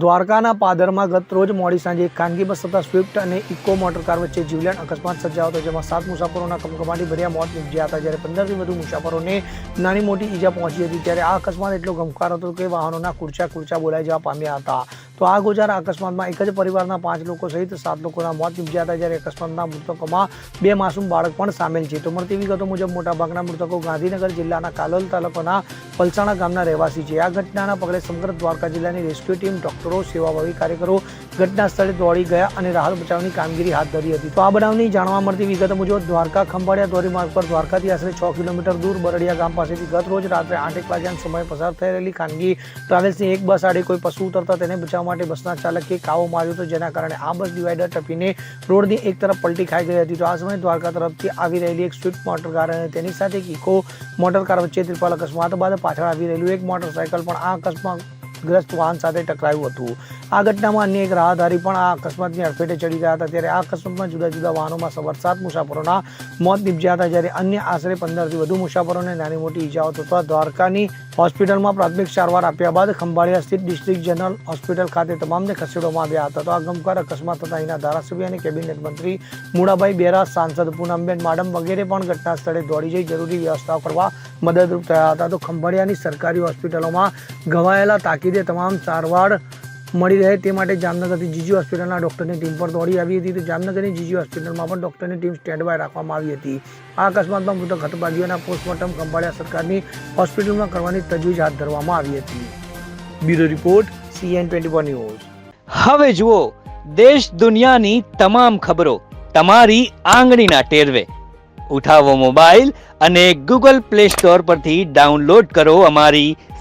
દ્વારકાના પાદરમાં ગત રોજ મોડી સાંજે ખાનગી બસ તથા સ્વિફ્ટ અને ઇકો મોટર કાર વચ્ચે જીવલેણ અકસ્માત સર્જાયો હતો, જેમાં સાત મુસાફરોના કમકમાટી ભર્યા મોત નીપજ્યા હતા. જ્યારે પંદરથી વધુ મુસાફરોને નાની મોટી ઈજા પહોંચી હતી, ત્યારે આ અકસ્માત એટલો ગમકાર હતો કે વાહનોના કુરચા ખુરચા બોલાઈ જવા પામ્યા હતા. તો આ ગોજાર અકસ્માતમાં એક જ પરિવારના પાંચ લોકો સહિત સાત લોકોના મોત નીપજ્યા હતા, જ્યારે અકસ્માતના મૃતકોમાં બે માસૂમ બાળક પણ સામેલ છે. તો મળતી વિગતો મુજબ, મોટાભાગના મૃતકો ગાંધીનગર જિલ્લાના કાલોલ તાલુકાના પલસાણા ગામના રહેવાસી છે. આ ઘટનાના પગલે સમગ્ર દ્વારકા જિલ્લાની રેસ્ક્યુ ટીમ ડોક્ટરો સેવાભાવી કાર્યકરો ઘટના સ્થળે દોડી ગયા અને રાહત બચાવની કામગીરી હાથ ધરી હતી. તો આ બનાવની જાણવા મળતી વિગત મુજબ દ્વારકા ખંભાળિયા ધોરીમાર્ગ પર દ્વારકાથી આશરે છ કિલોમીટર દૂર બરડિયા ગામ પાસેથી ગત રોજ રાત્રે આઠ એક વાગ્યાનો સમય પસાર રહેલી ખાનગી ટ્રાવેલ્સની એક બસ આડે કોઈ પશુ ઉતરતા તેને બચાવવા માટે બસના ચાલકે કાવો માર્યો હતો, જેના કારણે આ બસ ડિવાઈડર ટપીને રોડની એક તરફ પલટી ખાઈ ગઈ હતી. તો આ સમયે દ્વારકા તરફથી આવી રહેલી એક સ્વિફ્ટ મોટર કાર અને તેની સાથે એક ઇકો મોટર કાર વચ્ચે ત્રિપાલ અકસ્માત બાદ પાછળ આવી રહેલું એક મોટરસાયકલ પણ આ અકસ્માત ગ્રસ્ત વાહન સાથે ટકરાયું હતું. આ ઘટનામાં અન્ય એક રાહદારી પણ આ અકસ્માતની અડફેટે ચડી ગયા હતા. ત્યારે આ અકસ્માતમાં જુદા જુદા વાહનોમાં સવાર સાત મુસાફરોના મોત નીપજ્યા હતા. જ્યારે અન્ય આશરે પંદરથી વધુ મુસાફરોને નાની મોટી ઇજાઓ થતા દ્વારકાની હોસ્પિટલમાં પ્રાથમિક સારવાર આપ્યા બાદ ખંભાળિયા સ્થિત ડિસ્ટ્રિક્ટ જનરલ હોસ્પિટલ ખાતે તમામને ખસેડવામાં આવ્યા હતા. તો આ ગમકાર અકસ્માત થતા અહીંના ધારાસભ્ય અને કેબિનેટ મંત્રી મુડાભાઈ બેરા, સાંસદ પૂનમબેન માડમ વગેરે પણ ઘટના સ્થળે દોડી જઈ જરૂરી વ્યવસ્થાઓ કરવા મદદરૂપ થયા હતા. તો ખંભાળિયાની સરકારી હોસ્પિટલોમાં ઘવાયેલા તાકીદે તમામ સારવાર મળી રહે તે માટે જામનગરથી જીજી હોસ્પિટલના ડૉક્ટરની ટીમ પર દોડી આવી હતી. તો જામનગરની જીજી હોસ્પિટલમાં પણ ડૉક્ટરની ટીમ સ્ટેન્ડ બાય રાખવામાં આવી હતી. આ અકસ્માતમાં મૃતક હતભાગીઓના પોસ્ટમોર્ટમ ખંભાળિયા સરકારની હોસ્પિટલમાં કરવાની તજવીજ હાથ ધરવામાં આવી હતી. Bureau report CN twenty news. હવે જુઓ દેશ દુનિયાની તમામ ખબરો તમારી આંગળીના ટેરવે. ઉઠાવો મોબાઈલ અને ગૂગલ પ્લે સ્ટોર પરથી ડાઉનલોડ કરો અમારી